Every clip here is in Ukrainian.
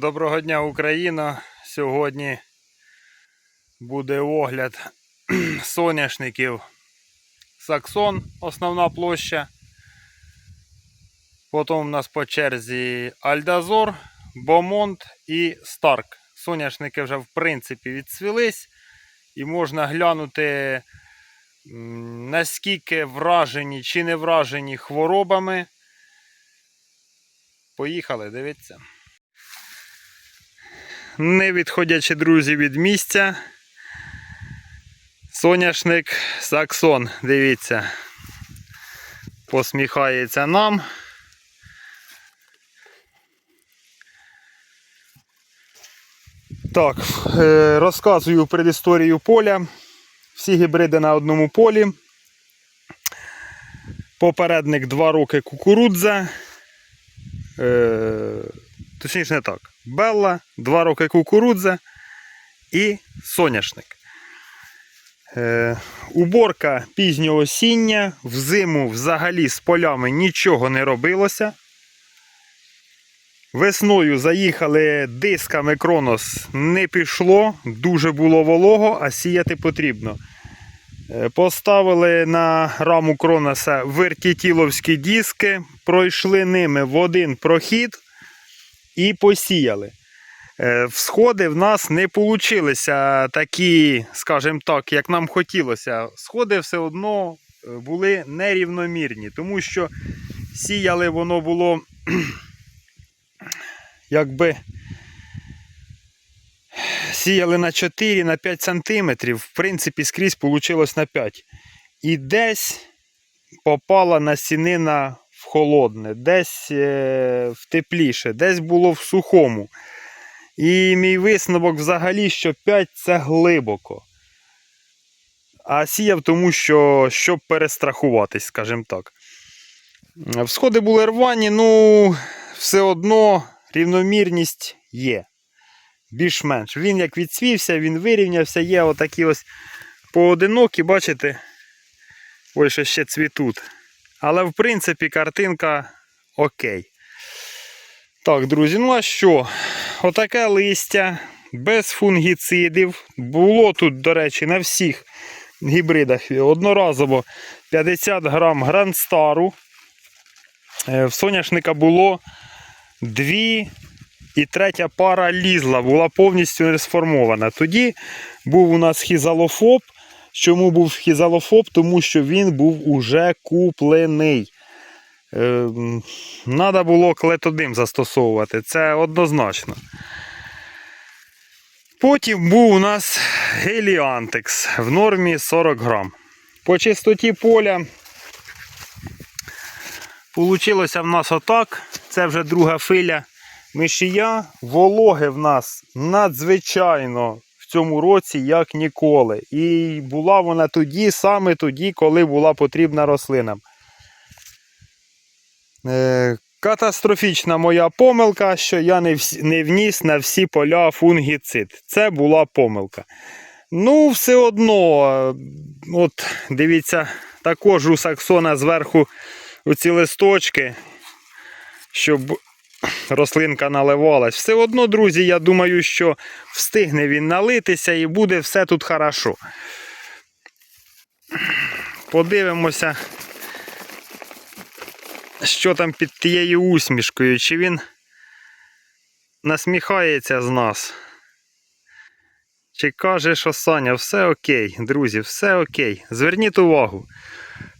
Доброго дня, Україна! Сьогодні буде огляд соняшників Саксон, основна площа. Потім у нас по черзі Альдазор, Бомонт і Старк. Соняшники вже в принципі відцвілись і можна глянути наскільки вражені чи не вражені хворобами. Поїхали, дивіться. Не відходячи, друзі, від місця. Соняшник Саксон, дивіться, посміхається нам. Так, е, розказую предісторію поля. Всі гібриди на одному полі. Попередник 2 роки кукурудза. Точніше не так. Белла, 2 роки кукурудза і соняшник. Е, уборка пізнього осіння. Взиму взагалі з полями нічого не робилося. Весною заїхали дисками Кронос, не пішло, дуже було волого, а сіяти потрібно. Е, Поставили на раму Кроноса вертітіловські диски, пройшли ними в один прохід і посіяли. Е, Всходи в нас не вийшли такі, скажімо так, як нам хотілося. Сходи все одно е, були нерівномірні, тому що сіяли воно було якби сіяли на 4 на 5 сантиметрів, в принципі, скрізь вийшло на 5. І десь попала насінина в холодне, десь е, в тепліше, десь було в сухому. І мій висновок взагалі, що 5 це глибоко. А сіяв тому, що щоб перестрахуватись, скажімо так. Всходи були рвані, ну, все одно рівномірність є. Більш-менш. Він як відсвівся, він вирівнявся, є отакі ось поодинокі, бачите, ось ще цвітуть. Але в принципі картинка окей. Так, друзі, ну а що? Отаке листя без фунгіцидів. Було тут, до речі, на всіх гібридах одноразово 50 грам грандстару. Е, В соняшника було дві і третя пара лізла, була повністю не сформована. Тоді був у нас хізалофоб. Чому був хізалофоб? Тому що він був уже куплений. Треба було клетодим застосовувати, це однозначно. Потім був у нас геліантекс в нормі 40 грам. По чистоті поля Получилося в нас отак. Це вже друга филя мишія. Вологи в нас надзвичайно цьому році, як ніколи. І була вона тоді, саме тоді, коли була потрібна рослинам. Е, Катастрофічна моя помилка, що я не, вніс на всі поля фунгіцид. Це була помилка. Ну, все одно, е, от дивіться, також у Саксона зверху оці листочки, щоб рослинка наливалась. Все одно, друзі, я думаю, що встигне він налитися і буде все тут хорошо. Подивимося, що там під тією усмішкою, чи він насміхається з нас. Чи каже, що Саня, все окей, друзі, все окей. Зверніть увагу.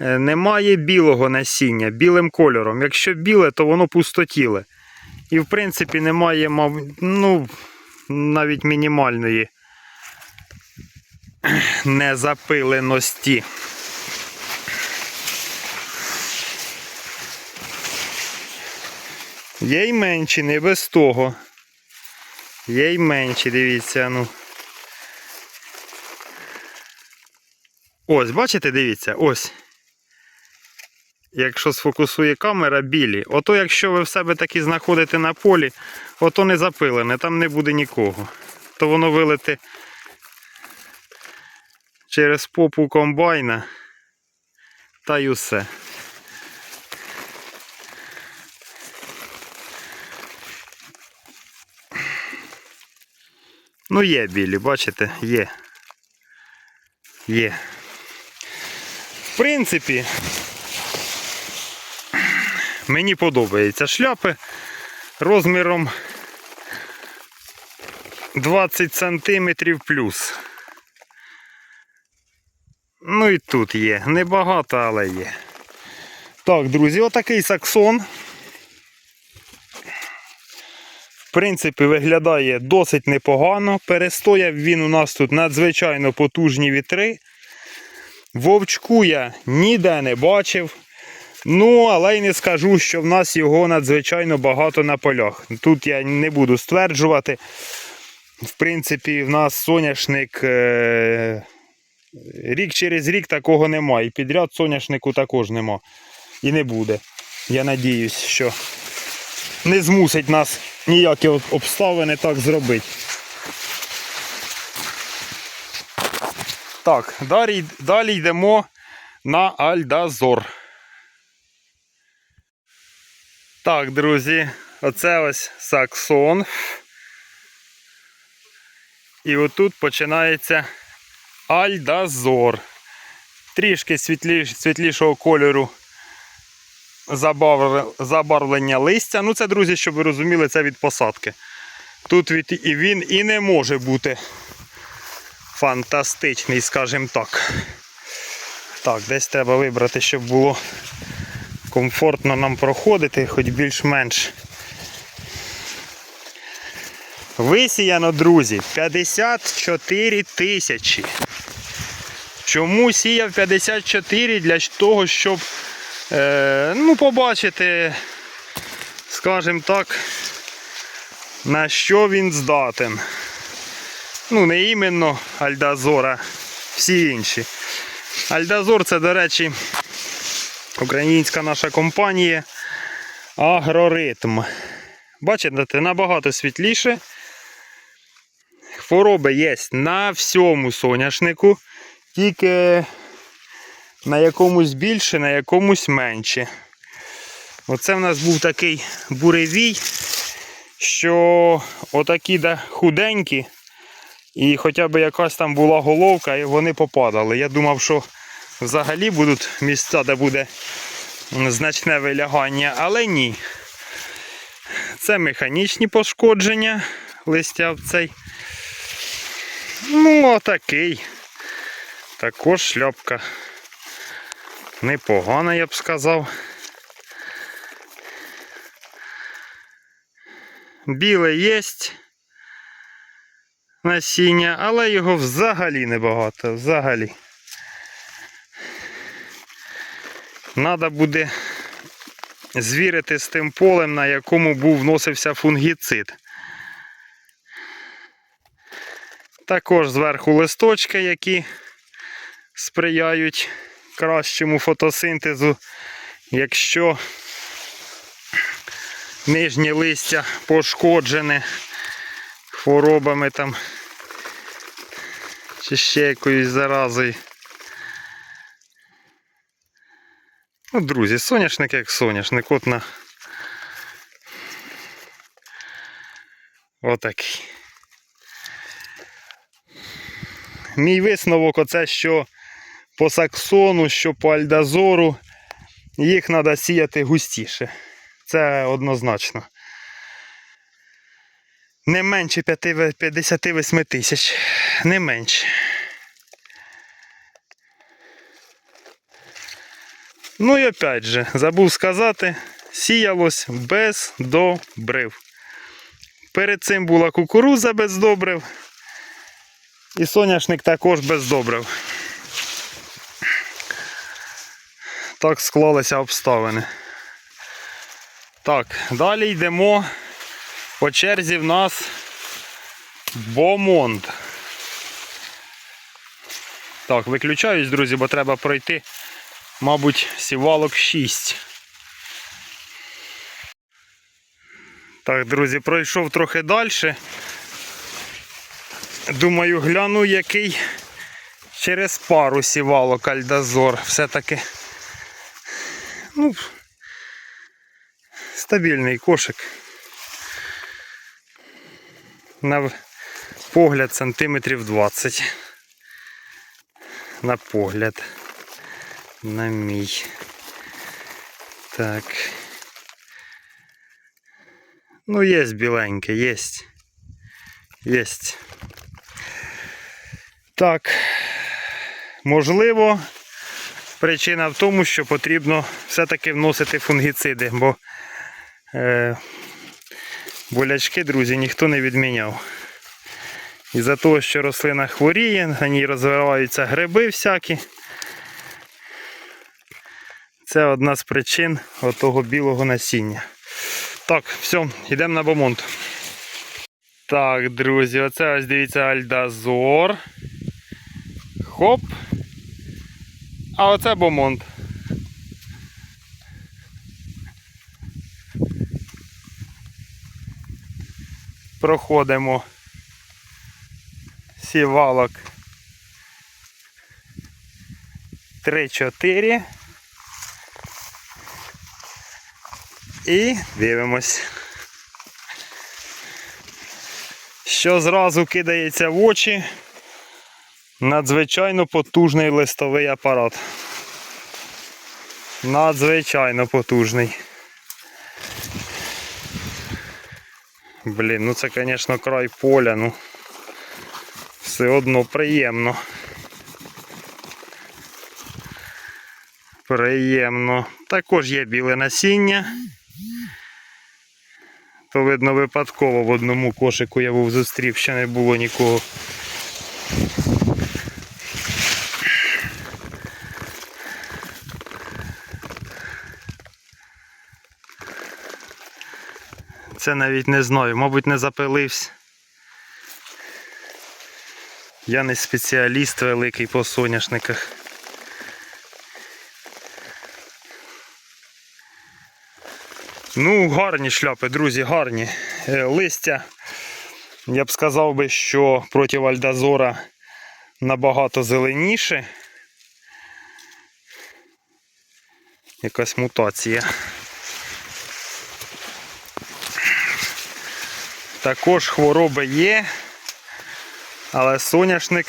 Е, Немає білого насіння білим кольором. Якщо біле, то воно пустотіле. І в принципі немає, ну, навіть мінімальної незапиленості. Є й менші, не без того. Є й менші, дивіться, ну. Ось, бачите, дивіться, ось. Якщо сфокусує камера, білі. Ото якщо ви в себе такі знаходите на полі, ото не запилене, там не буде нікого. То воно вилете через попу комбайна та й усе. Ну, є білі, бачите, є. Є. В принципі, мені подобаються шляпи розміром 20 сантиметрів плюс. Ну і тут є. Небагато, але є. Так, друзі, отакий саксон. В принципі, виглядає досить непогано. Перестояв він у нас тут надзвичайно потужні вітри. Вовчку я ніде не бачив. Ну, але й не скажу, що в нас його надзвичайно багато на полях. Тут я не буду стверджувати. В принципі, в нас соняшник е- рік через рік такого немає. І підряд соняшнику також нема. І не буде. Я надіюсь, що не змусить нас ніякі обставини так зробити. Так, далі, далі йдемо на Альдазор. Так, друзі, оце ось саксон. І отут починається Альдазор. Трішки світлі, світлішого кольору забавр- забарвлення листя. Ну, це, друзі, щоб ви розуміли, це від посадки. Тут від, і він і не може бути фантастичний, скажімо так. Так, десь треба вибрати, щоб було комфортно нам проходити, хоч більш-менш. Висіяно, друзі, 54 тисячі. Чому сіяв 54? Для того, щоб е, ну, побачити, скажімо так, на що він здатен. Ну, не іменно Альдазора, всі інші. Альдазор це, до речі, українська наша компанія Агроритм. Бачите, набагато світліше. Хвороби є на всьому соняшнику, тільки на якомусь більше, на якомусь менше. Оце в нас був такий буревій, що отакі да, худенькі, і хоча б якась там була головка, і вони попадали. Я думав, що взагалі будуть місця, де буде значне вилягання, але ні. Це механічні пошкодження листя в цей. Ну, отакий. Також шляпка. Непогана, я б сказав. Біле є насіння, але його взагалі небагато. Взагалі. Надо буде звірити з тим полем, на якому був вносився фунгіцид. Також зверху листочки, які сприяють кращому фотосинтезу, якщо нижнє листя пошкоджене хворобами там чи ще якоюсь заразою. Ну, друзі, соняшник як соняшник, от на отакий. Мій висновок оце, що по саксону, що по альдазору, їх треба сіяти густіше. Це однозначно. Не менше 58 тисяч. Не менше. Ну і опять же, забув сказати, сіялось без добрив. Перед цим була кукуруза без добрив. І соняшник також без добрив. Так склалися обставини. Так, далі йдемо. По черзі в нас Бомонд. Так, виключаюсь, друзі, бо треба пройти, мабуть, сівалок 6. Так, друзі, пройшов трохи далі. Думаю, гляну, який через пару сівалок Альдазор. Все-таки. Ну, стабільний кошик. На погляд сантиметрів 20. На погляд. На мій. Так. Ну, є біленьке, є. Є. Так. Можливо, причина в тому, що потрібно все-таки вносити фунгіциди, бо е, болячки, друзі, ніхто не відміняв. Із-за того, що рослина хворіє, на ній розвиваються гриби всякі. Це одна з причин отого білого насіння. Так, все, йдемо на бомонт. Так, друзі, оце ось дивіться альдазор. Хоп. А оце бомонт. Проходимо сівалок 3-4. І дивимось. Що зразу кидається в очі. Надзвичайно потужний листовий апарат. Надзвичайно потужний. Блін, ну це, звісно, край поля, ну все одно приємно. Приємно. Також є біле насіння. То видно випадково в одному кошику я був зустрів, ще не було нікого. Це навіть не знаю, мабуть, не запилився. Я не спеціаліст великий по соняшниках. Ну, гарні шляпи, друзі, гарні. Е, Листя, я б сказав би, що проти Альдазора набагато зеленіше. Якась мутація. Також хвороби є, але соняшник,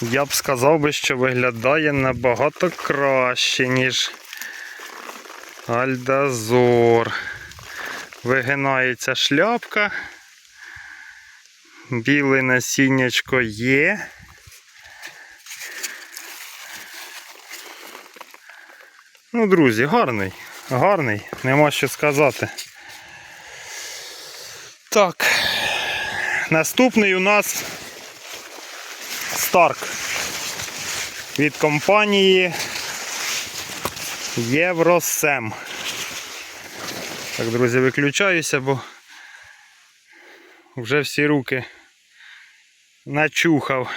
я б сказав би, що виглядає набагато краще, ніж Альдазор. Вигинається шляпка. Біле насіннячко є. Ну, друзі, гарний, гарний, нема що сказати. Так, наступний у нас Старк від компанії Євросем. Так, друзі, виключаюся, бо вже всі руки начухав.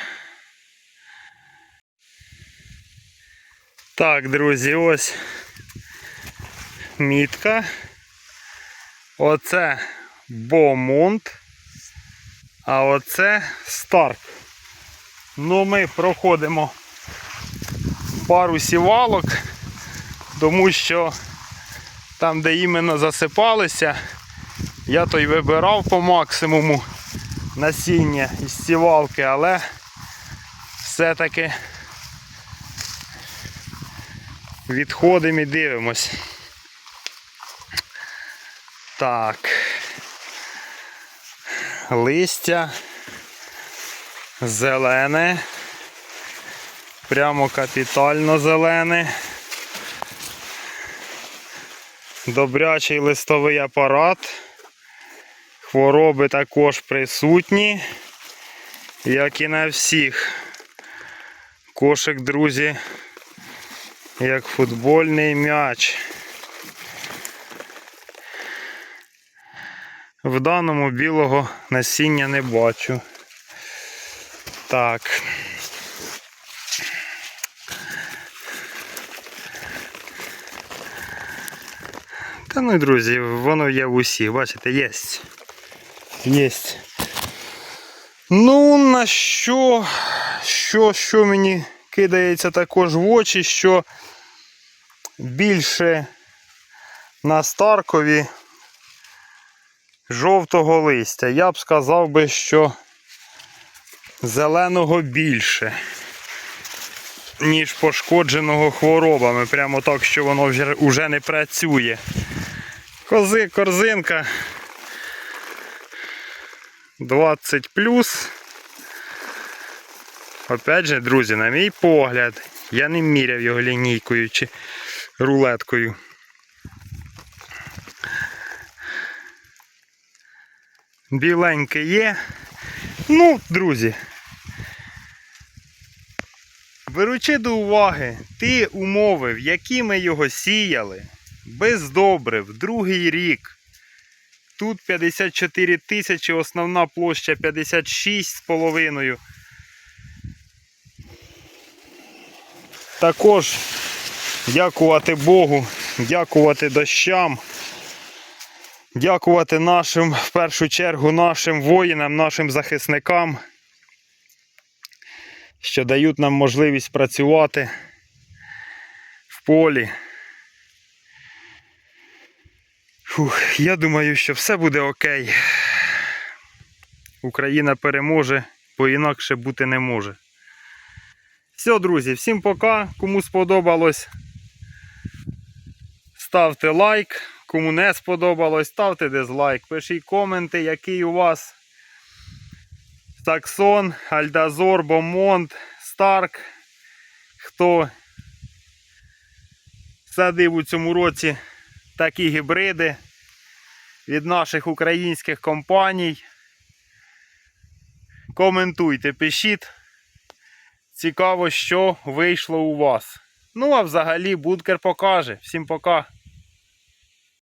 Так, друзі, ось мітка. Оце Бомонт. А оце Старк. Ну, ми проходимо пару сівалок, тому що там, де іменно засипалися, я той вибирав по максимуму насіння із сівалки, але все-таки відходимо і дивимось. Так. Листя зелене. Прямо капітально зелене. Добрячий листовий апарат. Хвороби також присутні, як і на всіх. Кошик, друзі, як футбольний м'яч. В даному білого насіння не бачу. Так. Ну, друзі, воно є в усіх, бачите, є. Є. Ну, на що, що, що мені кидається також в очі, що більше на Старкові жовтого листя. Я б сказав би, що зеленого більше, ніж пошкодженого хворобами. Прямо так, що воно вже не працює. Кози, корзинка 20 Опять же, друзі, на мій погляд, я не міряв його лінійкою чи рулеткою. Біленьке є. Ну, друзі. Беручи до уваги ті умови, в які ми його сіяли, без добрив, другий рік. Тут 54 тисячі, основна площа 56,5. Також дякувати Богу, дякувати дощам, дякувати нашим, в першу чергу, нашим воїнам, нашим захисникам, що дають нам можливість працювати в полі. Фух, я думаю, що все буде окей. Україна переможе, бо інакше бути не може. Все, друзі, всім пока. Кому сподобалось, ставте лайк. Кому не сподобалось, ставте дизлайк. Пишіть коменти, який у вас Саксон, Альдазор, Бомонт, Старк. Хто садив у цьому році такі гібриди від наших українських компаній. Коментуйте, пишіть. Цікаво, що вийшло у вас. Ну, а взагалі Будкер покаже. Всім пока.